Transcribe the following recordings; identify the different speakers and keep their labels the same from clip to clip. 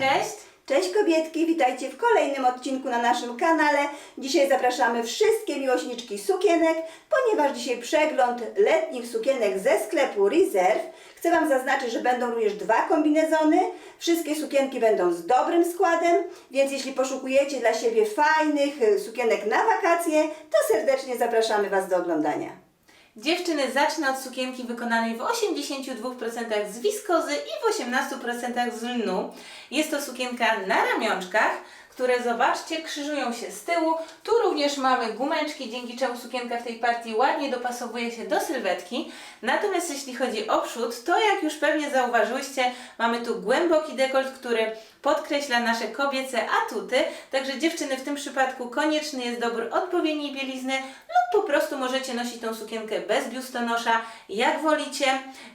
Speaker 1: Cześć!
Speaker 2: Cześć kobietki, witajcie w kolejnym odcinku na naszym kanale. Dzisiaj zapraszamy wszystkie miłośniczki sukienek, ponieważ dzisiaj przegląd letnich sukienek ze sklepu Reserve. Chcę Wam zaznaczyć, że będą również dwa kombinezony. Wszystkie sukienki będą z dobrym składem, więc jeśli poszukujecie dla siebie fajnych sukienek na wakacje, to serdecznie zapraszamy Was do oglądania.
Speaker 1: Dziewczyny, zacznę od sukienki wykonanej w 82% z wiskozy i w 18% z lnu. Jest to sukienka na ramionczkach, które zobaczcie, krzyżują się z tyłu. Tu również mamy gumeczki, dzięki czemu sukienka w tej partii ładnie dopasowuje się do sylwetki. Natomiast jeśli chodzi o przód, to jak już pewnie zauważyłyście, mamy tu głęboki dekolt, który podkreśla nasze kobiece atuty. Także dziewczyny, w tym przypadku konieczny jest dobór odpowiedniej bielizny lub po prostu możecie nosić tą sukienkę bez biustonosza, jak wolicie.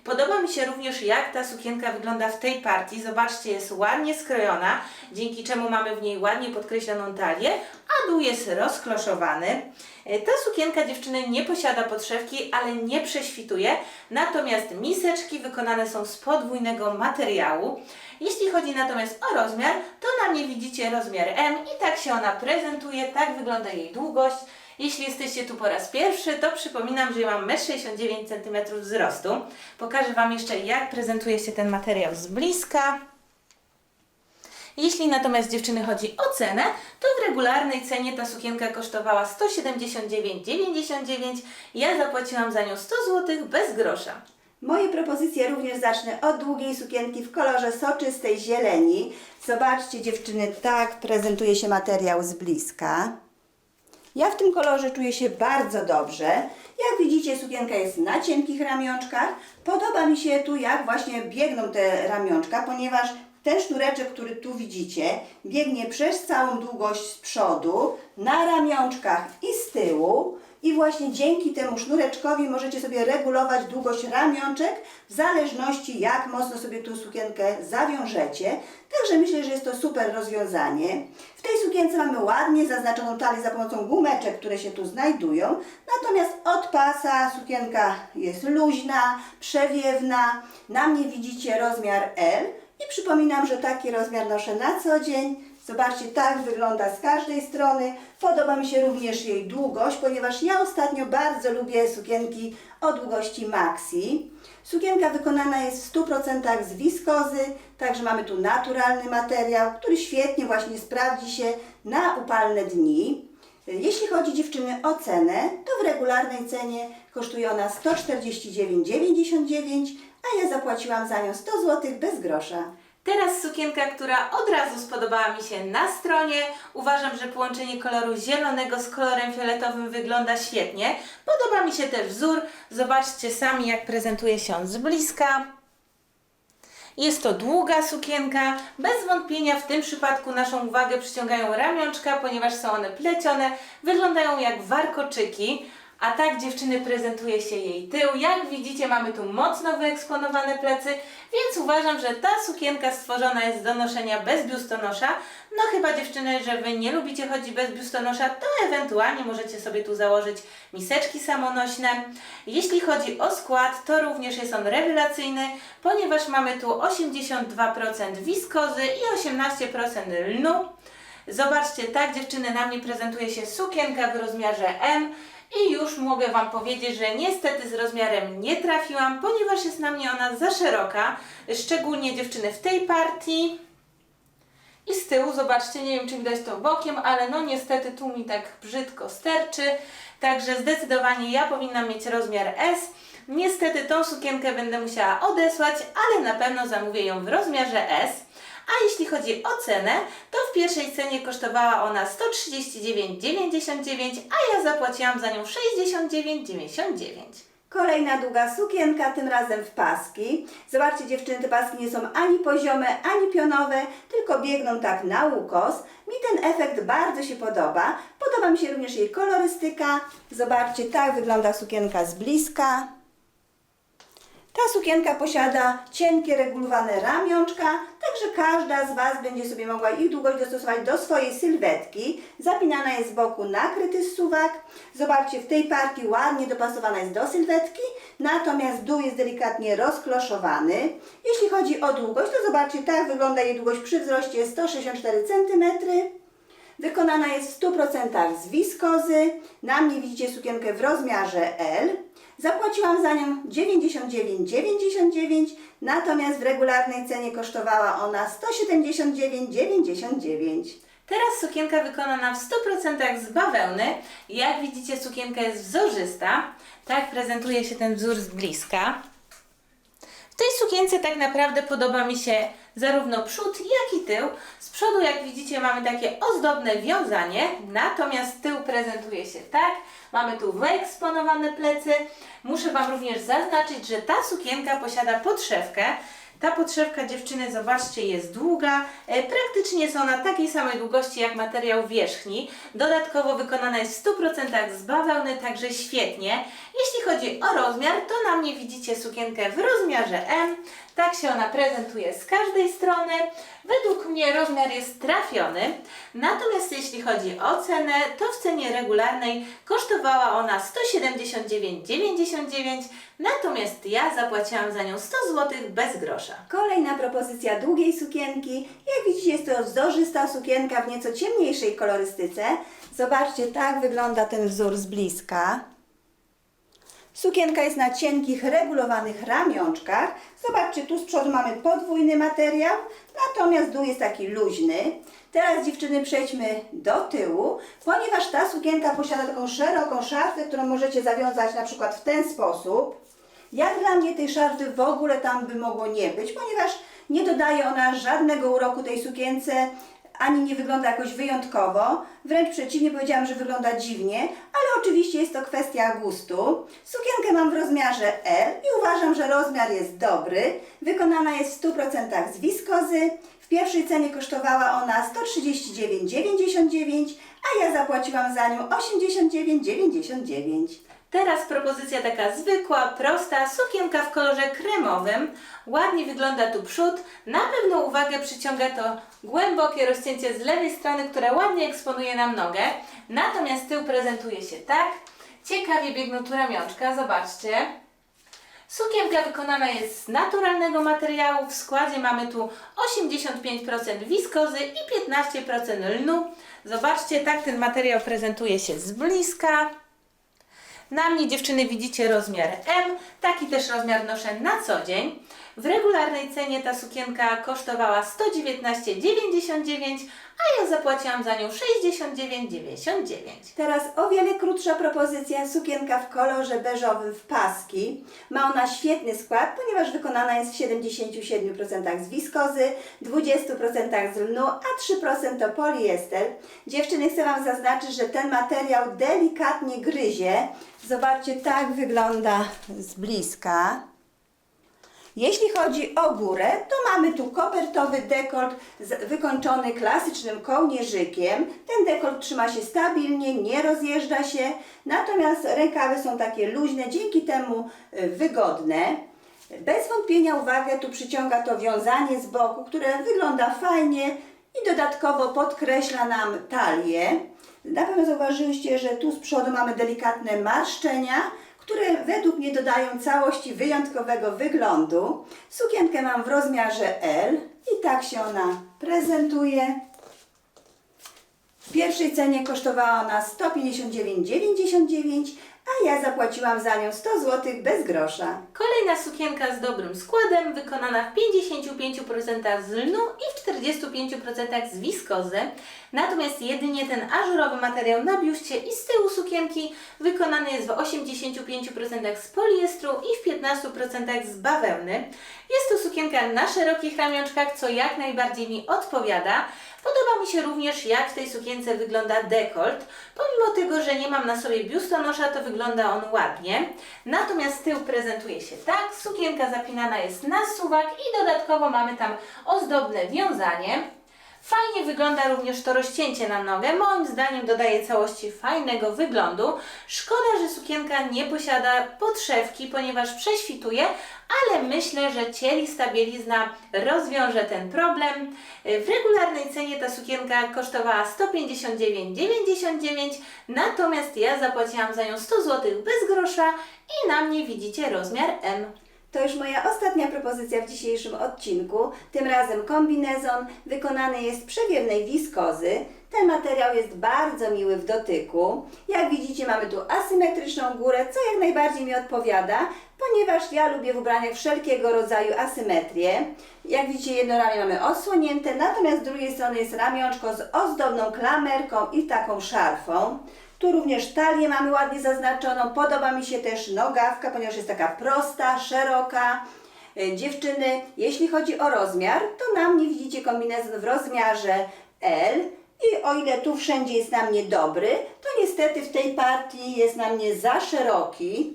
Speaker 1: Podoba mi się również, jak ta sukienka wygląda w tej partii. Zobaczcie, jest ładnie skrojona, dzięki czemu mamy w niej ładnie podkreśloną talię, a dół jest rozkloszowany. E, Ta sukienka dziewczyny nie posiada podszewki, ale nie prześwituje, natomiast miseczki wykonane są z podwójnego materiału. Jeśli chodzi natomiast o rozmiar, to na mnie widzicie rozmiar M i tak się ona prezentuje, tak wygląda jej długość. Jeśli jesteście tu po raz pierwszy, to przypominam, że ja mam 1,69 cm wzrostu. Pokażę Wam jeszcze, jak prezentuje się ten materiał z bliska. Jeśli natomiast dziewczyny chodzi o cenę, to w regularnej cenie ta sukienka kosztowała 179,99. Ja zapłaciłam za nią 100 zł bez grosza.
Speaker 2: Moje propozycje również zacznę od długiej sukienki w kolorze soczystej zieleni. Zobaczcie dziewczyny, tak prezentuje się materiał z bliska. Ja w tym kolorze czuję się bardzo dobrze. Jak widzicie, sukienka jest na cienkich ramionczkach. Podoba mi się tu, jak właśnie biegną te ramionczka, ponieważ ten sznureczek, który tu widzicie, biegnie przez całą długość z przodu, na ramionczkach i z tyłu. I właśnie dzięki temu sznureczkowi możecie sobie regulować długość ramionczek w zależności jak mocno sobie tą sukienkę zawiążecie. Także myślę, że jest to super rozwiązanie. W tej sukience mamy ładnie zaznaczoną talię za pomocą gumeczek, które się tu znajdują. Natomiast od pasa sukienka jest luźna, przewiewna. Na mnie widzicie rozmiar L. I przypominam, że taki rozmiar noszę na co dzień. Zobaczcie, tak wygląda z każdej strony. Podoba mi się również jej długość, ponieważ ja ostatnio bardzo lubię sukienki o długości maxi. Sukienka wykonana jest w 100% z wiskozy, także mamy tu naturalny materiał, który świetnie właśnie sprawdzi się na upalne dni. Jeśli chodzi dziewczyny o cenę, to w regularnej cenie kosztuje ona 149,99, a ja zapłaciłam za nią 100 zł bez grosza.
Speaker 1: Teraz sukienka, która od razu spodobała mi się na stronie. Uważam, że połączenie koloru zielonego z kolorem fioletowym wygląda świetnie. Podoba mi się też wzór. Zobaczcie sami, jak prezentuje się on z bliska. Jest to długa sukienka. Bez wątpienia w tym przypadku naszą uwagę przyciągają ramionczka, ponieważ są one plecione. Wyglądają jak warkoczyki. A tak dziewczyny prezentuje się jej tył. Jak widzicie mamy tu mocno wyeksponowane plecy, więc uważam, że ta sukienka stworzona jest do noszenia bez biustonosza. No chyba dziewczyny, że Wy nie lubicie chodzić bez biustonosza, to ewentualnie możecie sobie tu założyć miseczki samonośne. Jeśli chodzi o skład, to również jest on rewelacyjny, ponieważ mamy tu 82% wiskozy i 18% lnu. Zobaczcie, tak dziewczyny na mnie prezentuje się sukienka w rozmiarze M. I już mogę Wam powiedzieć, że niestety z rozmiarem nie trafiłam, ponieważ jest na mnie ona za szeroka, szczególnie dziewczyny w tej partii. I z tyłu, zobaczcie, nie wiem czy widać to bokiem, ale no niestety tu mi tak brzydko sterczy, także zdecydowanie ja powinnam mieć rozmiar S. Niestety tą sukienkę będę musiała odesłać, ale na pewno zamówię ją w rozmiarze S. A jeśli chodzi o cenę, to w pierwszej cenie kosztowała ona 139,99, a ja zapłaciłam za nią 69,99.
Speaker 2: Kolejna długa sukienka, tym razem w paski. Zobaczcie dziewczyny, te paski nie są ani poziome, ani pionowe, tylko biegną tak na ukos. Mi ten efekt bardzo się podoba. Podoba mi się również jej kolorystyka. Zobaczcie, tak wygląda sukienka z bliska. Ta sukienka posiada cienkie, regulowane ramionczka, także każda z Was będzie sobie mogła ich długość dostosować do swojej sylwetki. Zapinana jest z boku nakryty suwak. Zobaczcie, w tej partii ładnie dopasowana jest do sylwetki. natomiast dół jest delikatnie rozkloszowany. Jeśli chodzi o długość, to zobaczcie, tak wygląda jej długość przy wzroście 164 cm. Wykonana jest w 100% z wiskozy. Na mnie widzicie sukienkę w rozmiarze L. Zapłaciłam za nią 99,99, natomiast w regularnej cenie kosztowała ona 179,99.
Speaker 1: Teraz sukienka wykonana w 100% z bawełny. Jak widzicie, sukienka jest wzorzysta. Tak prezentuje się ten wzór z bliska. W tej sukience tak naprawdę podoba mi się zarówno przód, jak i tył. Z przodu, jak widzicie, mamy takie ozdobne wiązanie, natomiast tył prezentuje się tak. Mamy tu wyeksponowane plecy. Muszę Wam również zaznaczyć, że ta sukienka posiada podszewkę. Ta podszewka dziewczyny, zobaczcie, jest długa. E, Praktycznie jest ona takiej samej długości jak materiał wierzchni. Dodatkowo wykonana jest w 100% z bawełny, także świetnie. Jeśli chodzi o rozmiar, to na mnie widzicie sukienkę w rozmiarze M. Tak się ona prezentuje z każdej strony. Według mnie rozmiar jest trafiony. Natomiast jeśli chodzi o cenę, to w cenie regularnej kosztowała ona 179,99. Natomiast ja zapłaciłam za nią 100 zł bez grosza.
Speaker 2: Kolejna propozycja długiej sukienki. Jak widzicie, jest to wzorzysta sukienka w nieco ciemniejszej kolorystyce. Zobaczcie, tak wygląda ten wzór z bliska. Sukienka jest na cienkich, regulowanych ramionczkach. Zobaczcie, tu z przodu mamy podwójny materiał, natomiast dół jest taki luźny. Teraz dziewczyny przejdźmy do tyłu, ponieważ ta sukienka posiada taką szeroką szafę, którą możecie zawiązać na przykład w ten sposób. Jak dla mnie tej szarfy w ogóle tam by mogło nie być, ponieważ nie dodaje ona żadnego uroku tej sukience, ani nie wygląda jakoś wyjątkowo. Wręcz przeciwnie, powiedziałam, że wygląda dziwnie, ale oczywiście jest to kwestia gustu. Sukienkę mam w rozmiarze L i uważam, że rozmiar jest dobry. Wykonana jest w 100% z wiskozy. W pierwszej cenie kosztowała ona 139,99, a ja zapłaciłam za nią 89,99.
Speaker 1: Teraz propozycja taka zwykła, prosta, sukienka w kolorze kremowym. Ładnie wygląda tu przód. Na pewno uwagę przyciąga to głębokie rozcięcie z lewej strony, które ładnie eksponuje nam nogę. Natomiast tył prezentuje się tak. Ciekawie biegną tu ramionczka, zobaczcie. Sukienka wykonana jest z naturalnego materiału. W składzie mamy tu 85% wiskozy i 15% lnu. Zobaczcie, tak ten materiał prezentuje się z bliska. Na mnie dziewczyny widzicie rozmiar M, taki też rozmiar noszę na co dzień. W regularnej cenie ta sukienka kosztowała 119,99, a ja zapłaciłam za nią 69,99.
Speaker 2: Teraz o wiele krótsza propozycja, sukienka w kolorze beżowym w paski. Ma ona świetny skład, ponieważ wykonana jest w 77% z wiskozy, 20% z lnu, a 3% to poliester. Dziewczyny, chcę Wam zaznaczyć, że ten materiał delikatnie gryzie. Zobaczcie, tak wygląda z bliska. Jeśli chodzi o górę, to mamy tu kopertowy dekolt wykończony klasycznym kołnierzykiem. Ten dekolt trzyma się stabilnie, nie rozjeżdża się, natomiast rękawy są takie luźne, dzięki temu y, wygodne. Bez wątpienia uwagę tu przyciąga to wiązanie z boku, które wygląda fajnie i dodatkowo podkreśla nam talię. Na pewno zauważyliście, że tu z przodu mamy delikatne marszczenia, które według mnie dodają całości wyjątkowego wyglądu. Sukienkę mam w rozmiarze L i tak się ona prezentuje. W pierwszej cenie kosztowała ona 159,99, a ja zapłaciłam za nią 100 zł bez grosza.
Speaker 1: Kolejna sukienka z dobrym składem, wykonana w 55% z lnu i w 45% z wiskozy. Natomiast jedynie ten ażurowy materiał na biuście i z tyłu sukienki wykonany jest w 85% z poliestru i w 15% z bawełny. Jest to sukienka na szerokich ramionczkach, co jak najbardziej mi odpowiada. Podoba mi się również, jak w tej sukience wygląda dekolt. Pomimo tego, że nie mam na sobie biustonosza, to wygląda on ładnie. Natomiast tył prezentuje się tak. Sukienka zapinana jest na suwak i dodatkowo mamy tam ozdobne wiązanie. Fajnie wygląda również to rozcięcie na nogę. Moim zdaniem dodaje całości fajnego wyglądu. Szkoda, że sukienka nie posiada podszewki, ponieważ prześwituje, ale myślę, że cielista bielizna rozwiąże ten problem. W regularnej cenie ta sukienka kosztowała 159,99, natomiast ja zapłaciłam za nią 100 zł bez grosza i na mnie widzicie rozmiar M.
Speaker 2: To już moja ostatnia propozycja w dzisiejszym odcinku. Tym razem kombinezon wykonany jest z przewiewnej wiskozy. Ten materiał jest bardzo miły w dotyku. Jak widzicie mamy tu asymetryczną górę, co jak najbardziej mi odpowiada, ponieważ ja lubię w ubraniach wszelkiego rodzaju asymetrię. Jak widzicie jedno ramię mamy odsłonięte, natomiast z drugiej strony jest ramionczko z ozdobną klamerką i taką szarfą. Tu również talię mamy ładnie zaznaczoną. Podoba mi się też nogawka, ponieważ jest taka prosta, szeroka. E, Dziewczyny, jeśli chodzi o rozmiar, to na mnie widzicie kombinezon w rozmiarze L. I o ile tu wszędzie jest na mnie dobry, to niestety w tej partii jest na mnie za szeroki.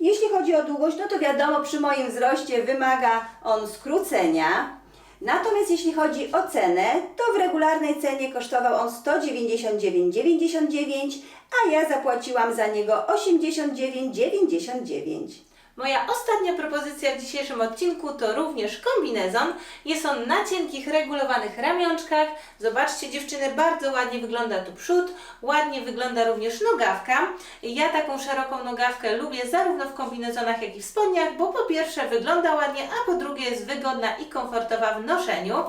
Speaker 2: Jeśli chodzi o długość, no to wiadomo, przy moim wzroście wymaga on skrócenia. Natomiast jeśli chodzi o cenę, to w regularnej cenie kosztował on 199,99, a ja zapłaciłam za niego 89,99.
Speaker 1: Moja ostatnia propozycja w dzisiejszym odcinku to również kombinezon. Jest on na cienkich, regulowanych ramionczkach. Zobaczcie dziewczyny, bardzo ładnie wygląda tu przód, ładnie wygląda również nogawka. Ja taką szeroką nogawkę lubię zarówno w kombinezonach, jak i w spodniach, bo po pierwsze wygląda ładnie, a po drugie jest wygodna i komfortowa w noszeniu.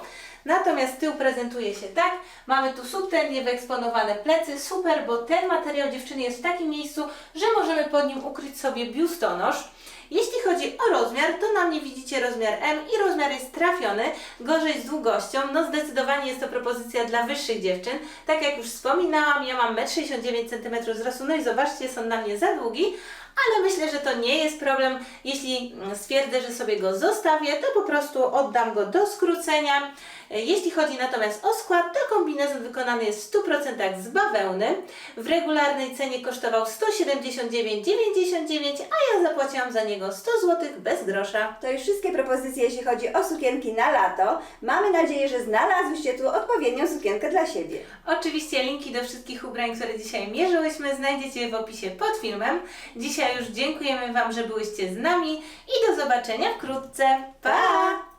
Speaker 1: Natomiast tył prezentuje się tak. Mamy tu subtelnie wyeksponowane plecy. Super, bo ten materiał dziewczyny jest w takim miejscu, że możemy pod nim ukryć sobie biustonosz. Jeśli chodzi o rozmiar, to na mnie widzicie rozmiar M i rozmiar jest trafiony, gorzej z długością. No zdecydowanie jest to propozycja dla wyższych dziewczyn. Tak jak już wspominałam, ja mam 1,69 cm wzrostu, no i zobaczcie, są na mnie za długi, ale myślę, że to nie jest problem. Jeśli stwierdzę, że sobie go zostawię, to po prostu oddam go do skrócenia. Jeśli chodzi natomiast o skład, to kombinezon wykonany jest w 100% z bawełny. W regularnej cenie kosztował 179,99, a ja zapłaciłam za niego 100 zł bez grosza.
Speaker 2: To już wszystkie propozycje, jeśli chodzi o sukienki na lato. Mamy nadzieję, że znalazłyście tu odpowiednią sukienkę dla siebie.
Speaker 1: Oczywiście linki do wszystkich ubrań, które dzisiaj mierzyłyśmy, znajdziecie w opisie pod filmem. Dzisiaj już dziękujemy Wam, że byłyście z nami i do zobaczenia wkrótce. Pa!